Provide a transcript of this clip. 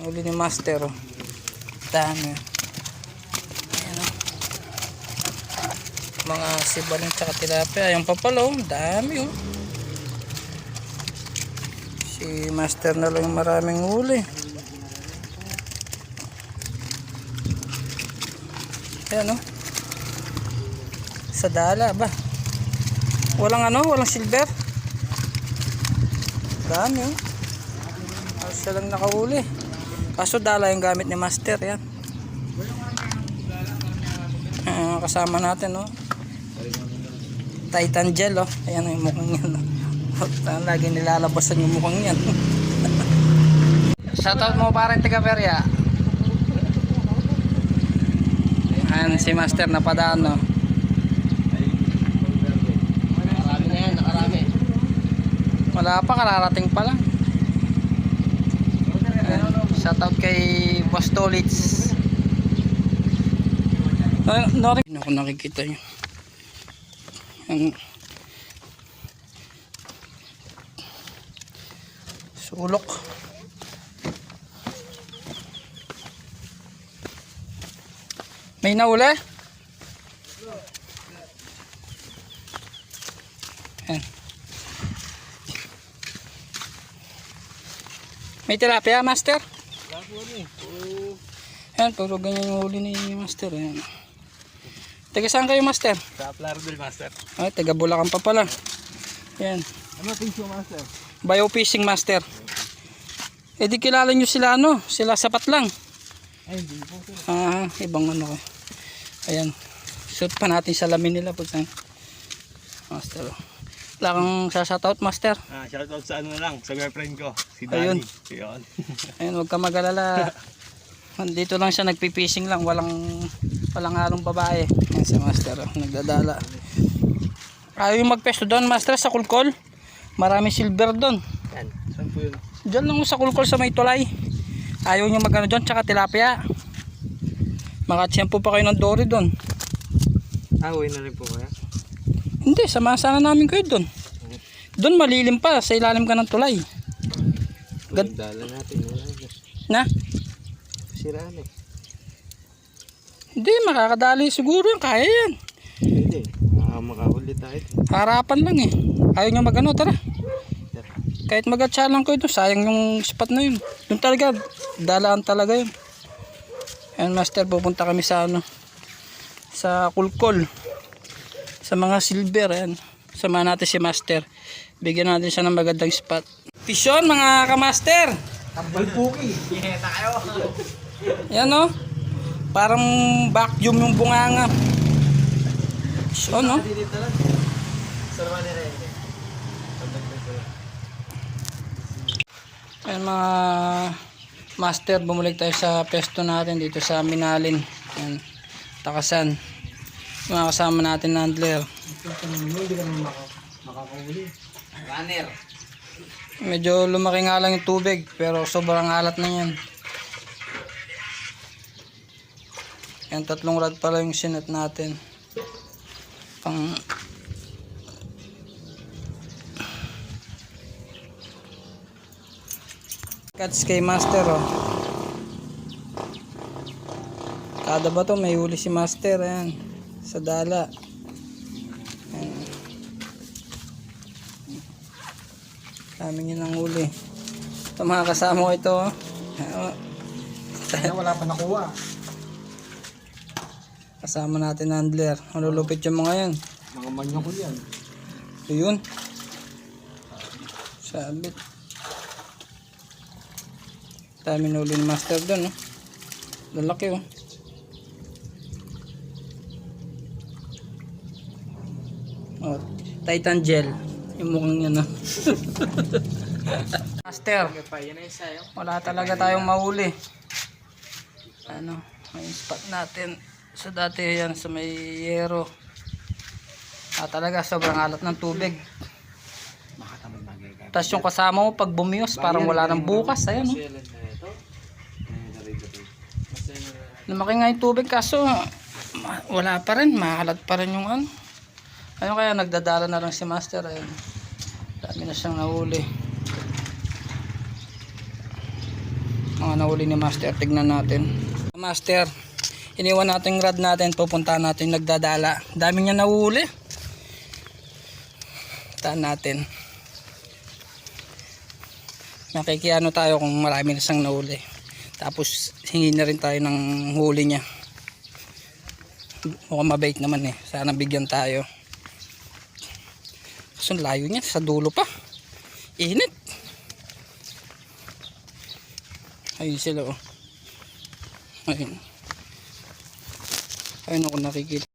Uli ni Master. Oh. Dami. Ayan oh. Mga sibaling tsaka tilapia. Ayan pa pala oh. Dami oh. Si Master na lang maraming huli. Ayan oh. Sa dala ba? Walang ano? Walang silver? Dami oh. Siya lang nakahuli. Kaso dala yung gamit ni Master yan. Ah, kasama natin oh. Titan gel oh. Ayan yung mukhang yan oh. Lagi nilalabasan yung mukhang yan. Shoutout mo parang taga Peria. Ayan si Master na padaan oh. Nakarami. Wala pa, kararating pa lang. Shoutout kay Boss Tolits. Ah, nari- Ako nakikita nyo. Ang sulok. May nauli? Ayan. May tilapia, master? Ayan, puro ganyan yung huli ni master. Ayan. Taga saan kayo, master? Sa Flardel Master. Ay, taga Bulacan pa pala. Ayan. Ano pincho Master? Biofishing master. Eh di kilala nyo sila ano, sila sapat lang. Ay, hindi po sir. Ah, ibang ano ko. Ayan. Shoot pa natin sa lamin nila po Master. Wala kang sasoutout, master. Ah, shoutout sa ano na lang, sa girlfriend ko, si Ayun. Danny. Ayun. Ayun, huwag ka mag-alala. Dito lang siya nagpipishing lang, walang walang halong babae. Ayan si master, oh, nagdadala. Ayaw yung magpesto doon, master, sa kulkol. Marami silver doon. Yan. Saan po yun? Diyan lang sa kulkol sa may tulay. Ayaw niya magano doon, tsaka tilapia. Makatsyempo pa kayo ng dory doon. Ah, uwi na rin po kaya? Hindi, samahan sana namin kayo doon. Doon malilim pa, sa ilalim ka ng tulay. Gad- Dala natin. Na. Siraan eh. Hindi, makakadali siguro yan, kaya yan. Hindi. Ah, makahuli tayo. Harapan lang eh. Ayaw niya magano, tara. Kahit magatsa lang kayo doon, sayang yung spot na yun. Doon talaga, dalaan talaga yun. Ayan master, pupunta kami sa ano, sa kulkol. Sa mga silver, ayan. Samahan natin si master. Bigyan natin siya ng magandang spot. Pisyon mga kamaster. Tambal puki. Yeah, tayo. Yan oh. Parang vacuum yung bunganga. So no? Ayan mga master, bumalik tayo sa pesto natin dito sa Minalin. Ayan, Takasan. Mga kasama natin na handler. Hindi ka naman makakahuli. Runner. Medyo lumaki nga lang yung tubig pero sobrang alat na yan. Yan tatlong rod pala yung sinet natin. Pang Catch kay Master oh. Kada ba to may huli si Master ayan sa dala. Daming yun ang huli. Ito mga kasama ko ito. oh. Kaya wala pa nakuha. Kasama natin handler. Malulupit yung mga yan. Mga manyo ko yan. Ito yun. Sabit. Dami nuli ni master doon. Oh. Lalaki oh. Oh, Titan gel. Yung mukhang yan oh. master. Wala talaga tayong mahuli. Ano, may spot natin. So dati yan sa may yero. Ah, talaga sobrang alat ng tubig. Tapos yung kasama mo pag bumiyos parang wala nang bukas. Ayan oh. Lumaki nga yung tubig kaso wala pa rin. Makalat pa rin yung ano. Ayun kaya nagdadala na lang si master. Ayun. Dami na siyang nahuli. Mga nahuli ni Master. Tignan natin. Master, iniwan natin rod natin. Pupunta natin nagdadala. Dami niya nahuli. Taan natin. Nakikiano tayo kung marami na siyang nahuli. Tapos hingi na rin tayo ng huli niya. Mukhang mabait naman eh. Sana bigyan tayo. Ang layo niya. Sa dulo pa. Init. Ayun sila oh. Ayun. Ayun ako nakikita.